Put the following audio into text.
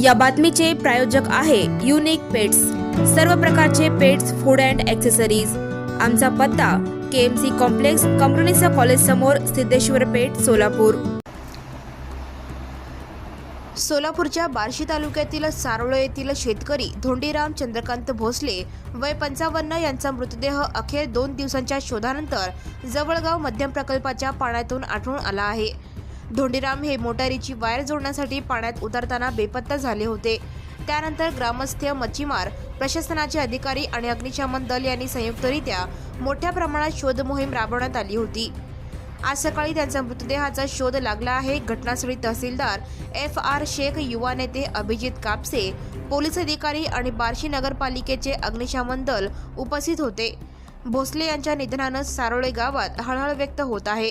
या बातमीचे प्रायोजक आहे युनिक पेट्स सर्व प्रकारचे पेट्स फूड अँड ॲक्सेसरीज आमचा पत्ता के एम सी कॉम्प्लेक्स कंपनीचा कॉलेज समोर सिद्धेश्वर पेठ सोलापूर. सोलापूरच्या बार्शी तालुक्यातील सारोळे येथील शेतकरी धोंडीराम चंद्रकांत भोसले वय पंचावन्न यांचा मृतदेह अखेर दोन दिवसांच्या शोधानंतर जवळगाव मध्यम प्रकल्पाच्या पाण्यातून आढळून आला आहे. धोंडीराम हे मोटारीची वायर जोडण्यासाठी पाण्यात उतरताना बेपत्ता झाले होते. त्यानंतर ग्रामस्थ मच्छीमार प्रशासनाचे अधिकारी आणि अग्निशमन दल यांनी संयुक्तरित्या मोठ्या प्रमाणात शोध मोहीम राबवण्यात आली होती. आज सकाळी त्यांचा मृतदेहाचा शोध लागला आहे. घटनास्थळी तहसीलदार एफ आर शेख युवा नेते अभिजित कापसे पोलीस अधिकारी आणि बार्शी नगरपालिकेचे अग्निशमन दल उपस्थित होते. भोसले यांच्या निधनानं सारोळे गावात हळहळ व्यक्त होत आहे.